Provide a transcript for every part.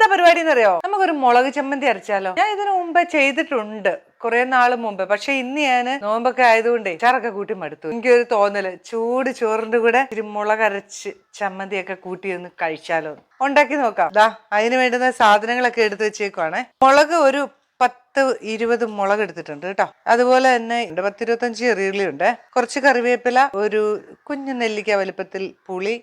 എന്താ പരിപാടി എന്നറിയോ നമുക്കൊരു മുളക് ചമ്മന്തി അരച്ചാലോ? ഞാൻ ഇതിനു മുമ്പേ ചെയ്തിട്ടുണ്ട്. കുറെ നാൾ മുമ്പ്. പക്ഷെ ഇന്ന് ഞാൻ നോമ്പൊക്കെ ആയതുകൊണ്ട് ചാറൊക്കെ കൂട്ടി മടുത്തു. എനിക്കൊരു തോന്നൽ. ചൂട് ചോറിന്റെ കൂടെ മുളക് അരച്ച് ചമ്മന്തിയൊക്കെ കൂട്ടി ഒന്ന് കഴിച്ചാലോ ഉണ്ടാക്കി നോക്കാം. ദാ അതിന് വേണ്ടുന്ന സാധനങ്ങളൊക്കെ എടുത്തു വെച്ചേക്കുവാണേ. മുളക് ഒരു പത്ത് ഇരുപത് മുളക് എടുത്തിട്ടുണ്ട് കേട്ടോ. അതുപോലെ തന്നെ പത്തിരുപത്തഞ്ച് ചെറിയുള്ളി ഉണ്ട് കുറച്ച് കറിവേപ്പില ഒരു കുഞ്ഞു നെല്ലിക്ക വലുപ്പത്തിൽ പുളി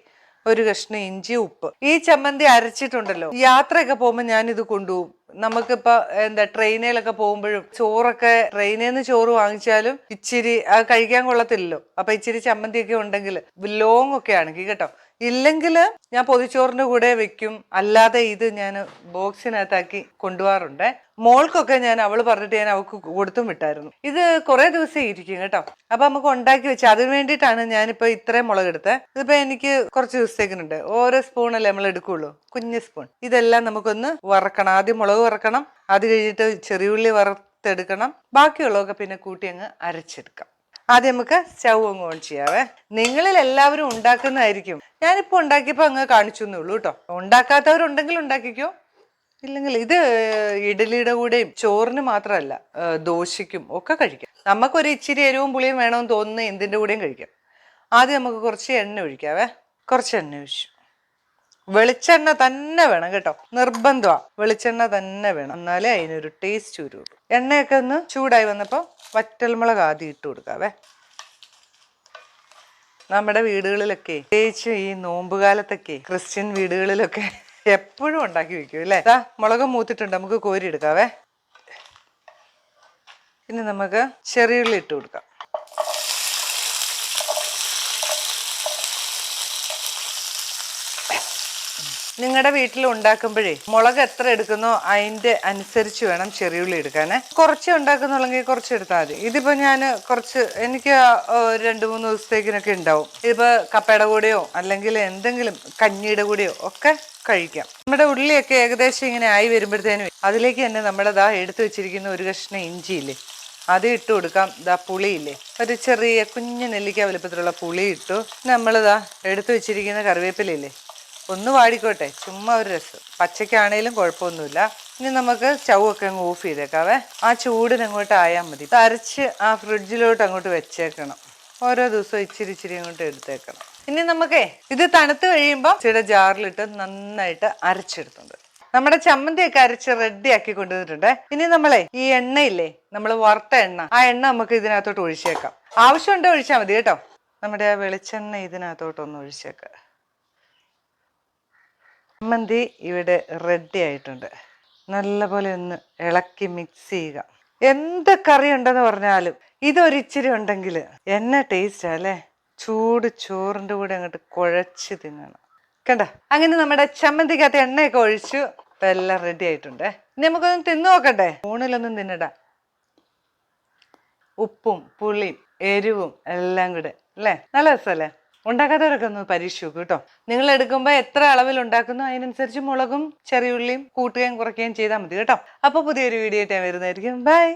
ഒരു കഷ്ണം ഇഞ്ചി ഉപ്പ്. ഈ ചമ്മന്തി അരച്ചിട്ടുണ്ടല്ലോ. യാത്രയൊക്കെ പോകുമ്പോൾ ഞാൻ ഇത് കൊണ്ടുപോകും. നമുക്കിപ്പോ എന്താ ട്രെയിനിലൊക്കെ പോകുമ്പോഴും ചോറൊക്കെ ട്രെയിനിൽ നിന്ന് ചോറ് വാങ്ങിച്ചാലും ഇച്ചിരി കഴിക്കാൻ കൊള്ളത്തില്ലല്ലോ. അപ്പൊ ഇച്ചിരി ചമ്മന്തിയൊക്കെ ഉണ്ടെങ്കിൽ ലോങ് ഒക്കെ ആണെങ്കിൽ കേട്ടോ. ഇല്ലെങ്കിൽ ഞാൻ പൊതിച്ചോറിന്റെ കൂടെ വെക്കും. അല്ലാതെ ഇത് ഞാൻ ബോക്സിനകത്താക്കി കൊണ്ടുപോകാറുണ്ട്. മോൾക്കൊക്കെ ഞാൻ അവൾ പറഞ്ഞിട്ട് ഞാൻ അവൾക്ക് കൊടുത്തും വിട്ടായിരുന്നു. ഇത് കുറേ ദിവസം ഇരിക്കും കേട്ടോ. അപ്പൊ നമുക്ക് ഉണ്ടാക്കി വെച്ച് അതിന് വേണ്ടിയിട്ടാണ് ഞാനിപ്പോ ഇത്രയും മുളക് എടുത്തത് ഇതിപ്പോ എനിക്ക് കുറച്ച് ദിവസത്തേക്കിനുണ്ട്. ഓരോ സ്പൂണല്ലേ നമ്മൾ എടുക്കുള്ളൂ. കുഞ്ഞ് സ്പൂൺ ഇതെല്ലാം നമുക്കൊന്ന് വറക്കണം. ആദ്യം മുളക് വറക്കണം. അത് കഴിഞ്ഞിട്ട് ചെറിയുള്ളി വറുത്തെടുക്കണം. ബാക്കിയുള്ളതൊക്കെ പിന്നെ കൂട്ടി അങ്ങ് അരച്ചെടുക്കാം. ആദ്യം നമുക്ക് സ്റ്റൗ അങ്ങ് ഓൺ ചെയ്യാവേ. നിങ്ങളിൽ എല്ലാവരും ഉണ്ടാക്കുന്നതായിരിക്കും. ഞാനിപ്പോൾ ഉണ്ടാക്കിയപ്പോൾ അങ്ങ് കാണിച്ചു എന്നുള്ളൂ കേട്ടോ. ഉണ്ടാക്കാത്തവരുണ്ടെങ്കിൽ ഉണ്ടാക്കിക്കോ. ഇല്ലെങ്കിൽ ഇത് ഇഡലിയുടെ കൂടെയും ചോറിന് മാത്രമല്ല ദോശയ്ക്കും ഒക്കെ കഴിക്കാം. നമുക്കൊരു ഇച്ചിരി എരിവും പുളിയും വേണമെന്ന് തോന്നുന്ന എന്തിന്റെ കൂടെയും കഴിക്കാം. ആദ്യം നമുക്ക് കുറച്ച് എണ്ണ ഒഴിക്കാവേ. കുറച്ച് എണ്ണ ഒഴിച്ചു. വെളിച്ചെണ്ണ തന്നെ വേണം കേട്ടോ. നിർബന്ധമാണ് വെളിച്ചെണ്ണ തന്നെ വേണം. എന്നാലേ അതിനൊരു ടേസ്റ്റ് വരുള്ളൂ. എണ്ണയൊക്കെ ഒന്ന് ചൂടായി വന്നപ്പോൾ വറ്റൽമുളക് ആദ്യം ഇട്ട് കൊടുക്കാവേ. നമ്മുടെ വീടുകളിലൊക്കെ പ്രത്യേകിച്ച് ഈ നോമ്പുകാലത്തൊക്കെ ക്രിസ്ത്യൻ വീടുകളിലൊക്കെ എപ്പോഴും ഉണ്ടാക്കി വെക്കും അല്ലേ? ഇതാ മുളക് മൂത്തിട്ടുണ്ട് നമുക്ക് കോരി എടുക്കാവേ. ഇനി നമുക്ക് ചെറിയുള്ളി ഇട്ട് കൊടുക്കാം. നിങ്ങളുടെ വീട്ടിൽ ഉണ്ടാക്കുമ്പോഴേ മുളക് എത്ര എടുക്കുന്നോ അതിന്റെ അനുസരിച്ച് വേണം ചെറിയുള്ളി എടുക്കാനേ. കുറച്ച് ഉണ്ടാക്കുന്നുള്ളെങ്കിൽ കുറച്ച് എടുത്താൽ മതി. ഇതിപ്പോ ഞാൻ കുറച്ച് എനിക്ക് രണ്ടു മൂന്ന് ദിവസത്തേക്കിനൊക്കെ ഉണ്ടാവും. ഇതിപ്പോ കപ്പയുടെ കൂടെയോ അല്ലെങ്കിൽ എന്തെങ്കിലും കഞ്ഞിയുടെ കൂടെയോ ഒക്കെ കഴിക്കാം. നമ്മുടെ ഉള്ളിയൊക്കെ ഏകദേശം ഇങ്ങനെ ആയി വരുമ്പോഴത്തേനും അതിലേക്ക് തന്നെ നമ്മുടെ ദാ എടുത്തു വെച്ചിരിക്കുന്ന ഒരു കഷ്ണം ഇഞ്ചിയില്ലേ അത് ഇട്ട് കൊടുക്കാം. ദാ പുളിയില്ലേ ഒരു ചെറിയ കുഞ്ഞു നെല്ലിക്ക വലുപ്പത്തിലുള്ള പുളി ഇട്ടു. നമ്മളിതാ എടുത്തു വെച്ചിരിക്കുന്ന കറിവേപ്പിലയില്ലേ ഒന്ന് വാടിക്കോട്ടെ. ചുമ്മാ ഒരു രസം. പച്ചക്കാണേലും കുഴപ്പമൊന്നുമില്ല. ഇനി നമുക്ക് സ്റ്റൗ അങ്ങ് ഓഫ് ചെയ്തേക്കാവേ. ആ ചൂടിന് അങ്ങോട്ട് ആയാൽ മതി. തരച്ച് ആ ഫ്രിഡ്ജിലോട്ട് അങ്ങോട്ട് വെച്ചേക്കണം. ഓരോ ദിവസവും ഇച്ചിരി ഇച്ചിരി അങ്ങോട്ട് എടുത്തേക്കണം. ഇനി നമുക്കേ ഇത് തണുത്ത് കഴിയുമ്പോൾ ചില ജാറിലിട്ട് നന്നായിട്ട് അരച്ചെടുത്തുണ്ട്. നമ്മുടെ ചമ്മന്തിയൊക്കെ അരച്ച് റെഡി ആക്കി കൊണ്ടുവന്നിട്ടുണ്ട്. ഇനി നമ്മളെ ഈ എണ്ണയില്ലേ നമ്മൾ വറുത്ത എണ്ണ ആ എണ്ണ നമുക്ക് ഇതിനകത്തോട്ട് ഒഴിച്ചേക്കാം. ആവശ്യമുണ്ടോ ഒഴിച്ചാൽ മതി കേട്ടോ. നമ്മുടെ ആ വെളിച്ചെണ്ണ ഇതിനകത്തോട്ടൊന്ന് ഒഴിച്ചേക്കാം. ചമ്മന്തി ഇവിടെ റെഡി ആയിട്ടുണ്ട്. നല്ലപോലെ ഒന്ന് ഇളക്കി മിക്സ് ചെയ്യുക. എന്ത് കറി ഉണ്ടെന്ന് പറഞ്ഞാലും ഇതൊരിച്ചിരി ഉണ്ടെങ്കിൽ എന്നെ ടേസ്റ്റാ അല്ലേ? ചൂട് ചോറിന്റെ കൂടെ അങ്ങോട്ട് കുഴച്ച് തിന്നണം. കണ്ട? അങ്ങനെ നമ്മുടെ ചമ്മന്തിക്കകത്ത് എണ്ണയൊക്കെ ഒഴിച്ചു. ഇപ്പം എല്ലാം റെഡി ആയിട്ടുണ്ട്. ഇനി നമുക്കൊന്ന് തിന്നു നോക്കട്ടെ ഊണിലൊന്നും തിന്നട ഉപ്പും പുളിയും എരിവും എല്ലാം കൂടെ. അല്ലേ? നല്ല രസമല്ലേ? ഉണ്ടാക്കാത്തവരൊക്കെ ഒന്ന് പരീക്ഷ നോക്കൂ കേട്ടോ. നിങ്ങൾ എടുക്കുമ്പോൾ എത്ര അളവിൽ ഉണ്ടാക്കുന്നു അതിനനുസരിച്ച് മുളകും ചെറിയുള്ളിയും കൂട്ടുകയും കുറയ്ക്കുകയും ചെയ്താൽ മതി കേട്ടോ. അപ്പോൾ പുതിയൊരു വീഡിയോ ആയിട്ട് വരുന്നതായിരിക്കും. ബൈ